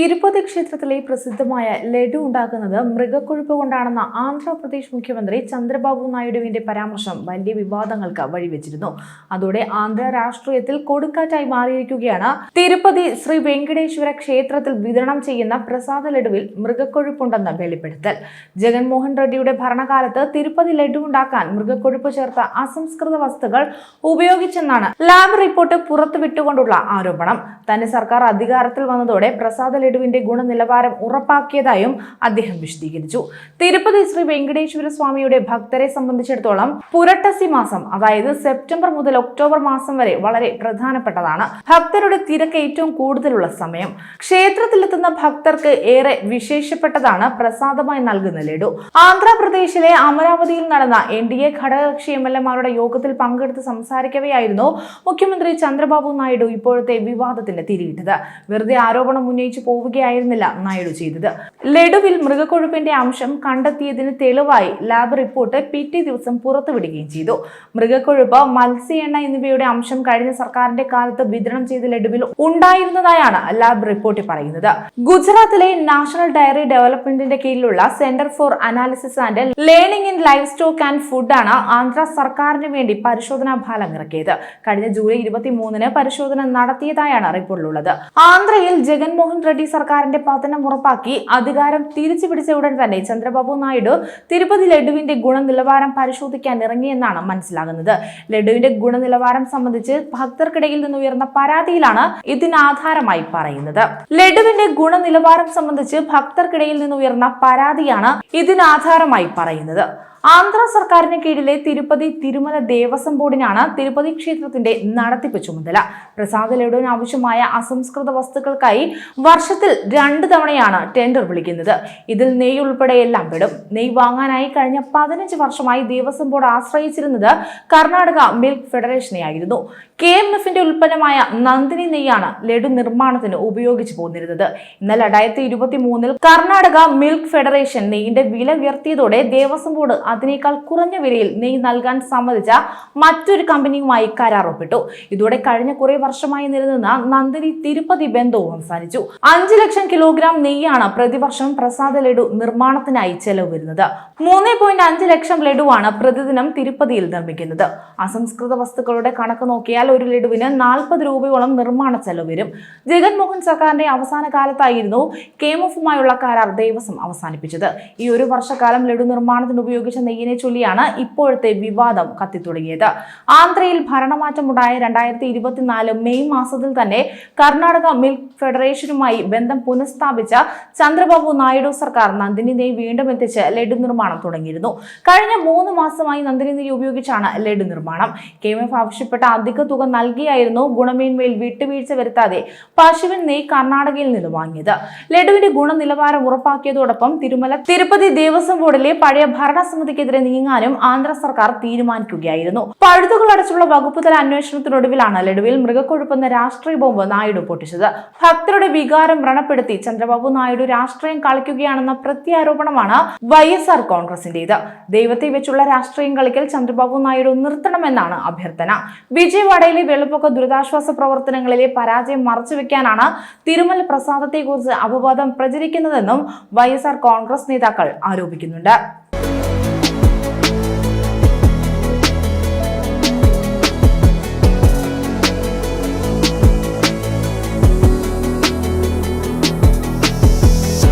തിരുപ്പതി ക്ഷേത്രത്തിലെ പ്രസിദ്ധമായ ലഡു ഉണ്ടാക്കുന്നത് മൃഗക്കൊഴുപ്പ് കൊണ്ടാണെന്ന ആന്ധ്രാപ്രദേശ് മുഖ്യമന്ത്രി ചന്ദ്രബാബു നായിഡുവിന്റെ പരാമർശം വലിയ വിവാദങ്ങൾക്ക് വഴിവെച്ചിരുന്നു. അതോടെ ആന്ധ്ര രാഷ്ട്രീയത്തിൽ കൊടുങ്കാറ്റായി മാറിയിരിക്കുകയാണ്. തിരുപ്പതി ശ്രീ വെങ്കടേശ്വര ക്ഷേത്രത്തിൽ വിതരണം ചെയ്യുന്ന പ്രസാദ ലഡുവിൽ മൃഗക്കൊഴുപ്പുണ്ടെന്ന് വെളിപ്പെടുത്തൽ. ജഗൻമോഹൻ റെഡ്ഡിയുടെ ഭരണകാലത്ത് തിരുപ്പതി ലഡു ഉണ്ടാക്കാൻ മൃഗക്കൊഴുപ്പ് ചേർത്ത അസംസ്കൃത വസ്തുക്കൾ ഉപയോഗിച്ചെന്നാണ് ലാബ് റിപ്പോർട്ട് പുറത്തുവിട്ടുകൊണ്ടുള്ള ആരോപണം. തന്നെ സർക്കാർ അധികാരത്തിൽ വന്നതോടെ പ്രസാദ ലഡുവിന്റെ ഗുണനിലവാരം ഉറപ്പാക്കിയതായും അദ്ദേഹം വിശദീകരിച്ചു. തിരുപ്പതി ശ്രീ വെങ്കടേശ്വര സ്വാമിയുടെ ഭക്തരെ സംബന്ധിച്ചിടത്തോളം പുരട്ടസി മാസം അതായത് സെപ്റ്റംബർ മുതൽ ഒക്ടോബർ മാസം വരെ വളരെ പ്രധാനപ്പെട്ടതാണ്. ഭക്തരുടെ തിരക്ക് ഏറ്റവും കൂടുതലുള്ള സമയം. ക്ഷേത്രത്തിലെത്തുന്ന ഭക്തർക്ക് ഏറെ വിശേഷപ്പെട്ടതാണ് പ്രസാദമായി നൽകുന്ന ലഡു. ആന്ധ്രാപ്രദേശിലെ അമരാവതിയിൽ നടന്ന എൻ ഡി എ ഘടകകക്ഷി എം എൽ എമാരുടെ യോഗത്തിൽ പങ്കെടുത്ത് സംസാരിക്കവെയായിരുന്നു മുഖ്യമന്ത്രി ചന്ദ്രബാബു നായിഡു ഇപ്പോഴത്തെ വിവാദത്തിന് തിരിയിട്ടത് വെറുതെ ആരോപണം ഉന്നയിച്ചു പോവുകയായിരുന്നില്ല നായിഡു ചെയ്തത്. ലഡുവിൽ മൃഗക്കൊഴുപ്പിന്റെ അംശം കണ്ടെത്തിയതിന് തെളിവായി ലാബ് റിപ്പോർട്ട് പിറ്റേ ദിവസം പുറത്തുവിടുകയും ചെയ്തു. മൃഗക്കൊഴുപ്പ് മത്സ്യ എണ്ണ എന്നിവയുടെ അംശം കഴിഞ്ഞ സർക്കാരിന്റെ കാലത്ത് വിതരണം ചെയ്ത ലഡുവിൽ ഉണ്ടായിരുന്നതായാണ് ലാബ് റിപ്പോർട്ടിൽ പറയുന്നത്. ഗുജറാത്തിലെ നാഷണൽ ഡയറി ഡെവലപ്മെന്റിന്റെ കീഴിലുള്ള centre for analysis and learning in livestock and ആണ് ആന്ധ്ര സർക്കാരിന് വേണ്ടി പരിശോധനാ ഫലം ഇറക്കിയത്. കഴിഞ്ഞ ജൂലൈ ഇരുപത്തിമൂന്നിന് പരിശോധന നടത്തിയതായാണ് റിപ്പോർട്ടിലുള്ളത്. ആന്ധ്രയിൽ ജഗൻമോഹൻ റെഡ്ഡി സർക്കാരിന്റെ പതനം ഉറപ്പാക്കി അധികാരം തിരിച്ചു പിടിച്ച ഉടൻ തന്നെ ചന്ദ്രബാബു നായിഡു തിരുപ്പതി ലഡുവിന്റെ ഗുണനിലവാരം പരിശോധിക്കാൻ ഇറങ്ങിയെന്നാണ് മനസ്സിലാകുന്നത്. ലഡുവിന്റെ ഗുണനിലവാരം സംബന്ധിച്ച് ഭക്തർക്കിടയിൽ നിന്ന് ഉയർന്ന പരാതിയിലാണ് ഇതിനാധാരമായി പറയുന്നത്. ലഡുവിന്റെ ഗുണനിലവാരം സംബന്ധിച്ച് ഭക്തർക്കിടയിൽ നിന്ന് ഉയർന്ന പരാതിയാണ് ഇതിനാധാരമായി പറയുന്നത്. ആന്ധ്ര സർക്കാരിന് കീഴിലെ തിരുപ്പതി തിരുമല ദേവസ്വം ബോർഡിനാണ് തിരുപ്പതി ക്ഷേത്രത്തിന്റെ നടത്തിപ്പ് ചുമതല. പ്രസാദ ലഡുവിന് ആവശ്യമായ അസംസ്കൃത വസ്തുക്കൾക്കായി വർഷത്തിൽ രണ്ട് തവണയാണ് ടെൻഡർ വിളിക്കുന്നത്. ഇതിൽ നെയ്യ് ഉൾപ്പെടെ എല്ലാം പെടും. നെയ്യ് വാങ്ങാനായി കഴിഞ്ഞ പതിനഞ്ച് വർഷമായി ദേവസ്വം ബോർഡ് ആശ്രയിച്ചിരുന്നത് കർണാടക മിൽക്ക് ഫെഡറേഷനെയായിരുന്നു. കെ എം എഫിന്റെ ഉൽപ്പന്നമായ നന്ദിനി നെയ്യാണ് ലഡു നിർമ്മാണത്തിന് ഉപയോഗിച്ചു പോന്നിരുന്നത്. എന്നാൽ രണ്ടായിരത്തി ഇരുപത്തി മൂന്നിൽ കർണാടക മിൽക്ക് ഫെഡറേഷൻ നെയ്യിന്റെ വില ഉയർത്തിയതോടെ ദേവസ്വം ബോർഡ് അതിനേക്കാൾ കുറഞ്ഞ വിലയിൽ നെയ്യ് നൽകാൻ സമ്മതിച്ച മറ്റൊരു കമ്പനിയുമായി കരാർ ഒപ്പിട്ടു ഇതോടെ കഴിഞ്ഞ കുറെ വർഷമായി നിലനിന്ന നന്ദിനി തിരുപ്പതി ബന്ധവും അവസാനിച്ചു. അഞ്ചു ലക്ഷം കിലോഗ്രാം നെയ്യാണ് പ്രതിവർഷം പ്രസാദ ലഡു നിർമ്മാണത്തിനായി ചെലവ് വരുന്നത് മൂന്ന് പോയിന്റ് അഞ്ച് ലക്ഷം ലഡുവാണ് പ്രതിദിനം തിരുപ്പതിയിൽ നിർമ്മിക്കുന്നത്. അസംസ്കൃത വസ്തുക്കളുടെ കണക്ക് നോക്കിയാൽ ഒരു ലഡുവിന് നാൽപ്പത് രൂപയോളം നിർമ്മാണ ചെലവ് വരും ജഗൻമോഹൻ സർക്കാരിന്റെ അവസാന കാലത്തായിരുന്നു കെഎംഎഫുമായുള്ള കരാർ ദേവസ്വം അവസാനിപ്പിച്ചത്. ഈ ഒരു വർഷക്കാലം ലഡു നിർമ്മാണത്തിന് ഉപയോഗിച്ച നെയ്യിനെ ചൊല്ലിയാണ് ഇപ്പോഴത്തെ വിവാദം കത്തിത്തുടങ്ങിയത്. ആന്ധ്രയിൽ ഭരണമാറ്റമുണ്ടായ രണ്ടായിരത്തി ഇരുപത്തിനാല് മെയ് മാസത്തിൽ തന്നെ കർണാടക മിൽക്ക് ഫെഡറേഷനുമായി ബന്ധം പുനഃസ്ഥാപിച്ച ചന്ദ്രബാബു നായിഡു സർക്കാർ നന്ദിനിനെ വീണ്ടും എത്തിച്ച് ലഡു നിർമ്മാണം തുടങ്ങിയിരുന്നു. കഴിഞ്ഞ മൂന്ന് മാസമായി നന്ദിനി ഉപയോഗിച്ചാണ് ലഡു നിർമ്മാണം. കെ എം എഫ് ആവശ്യപ്പെട്ട അധിക തുക നൽകിയായിരുന്നു ഗുണമേന്മയിൽ വിട്ടുവീഴ്ച വരുത്താതെ പശുവിൻ നെയ് കർണാടകയിൽ നിന്ന് വാങ്ങിയത്. ലഡുവിന്റെ ഗുണനിലവാരം ഉറപ്പാക്കിയതോടൊപ്പം തിരുമല തിരുപ്പതി ദേവസ്വം ബോർഡിലെ പഴയ ഭരണസമിതിക്കെതിരെ നീങ്ങാനും ആന്ധ്ര സർക്കാർ തീരുമാനിക്കുകയായിരുന്നു. പഴുതുകൾ അടച്ചുള്ള വകുപ്പ് തല അന്വേഷണത്തിനൊടുവിലാണ് ലഡുവിൽ മൃഗക്കൊഴുപ്പെന്ന രാഷ്ട്രീയ ബോംബ് നായിഡു പൊട്ടിച്ചത്. ഭക്തരുടെ വികാരം വ്രണപ്പെടുത്തി ചന്ദ്രബാബു നായിഡു രാഷ്ട്രീയം കളിക്കുകയാണെന്ന പ്രത്യാരോപണമാണ് വൈ എസ് ആർ കോൺഗ്രസിന്റേത്. ദൈവത്തെ വെച്ചുള്ള രാഷ്ട്രീയം കളിക്കൽ ചന്ദ്രബാബു നായിഡു നിർത്തണമെന്നാണ് അഭ്യർത്ഥന. വിജയവാഡയിലെ വെള്ളപ്പൊക്ക ദുരിതാശ്വാസ പ്രവർത്തനങ്ങളിലെ പരാജയം മറച്ചുവെക്കാനാണ് തിരുമൽ പ്രസാദത്തെക്കുറിച്ച് അപവാദം പ്രചരിക്കുന്നതെന്നും വൈ എസ് ആർ കോൺഗ്രസ് നേതാക്കൾ ആരോപിക്കുന്നുണ്ട്.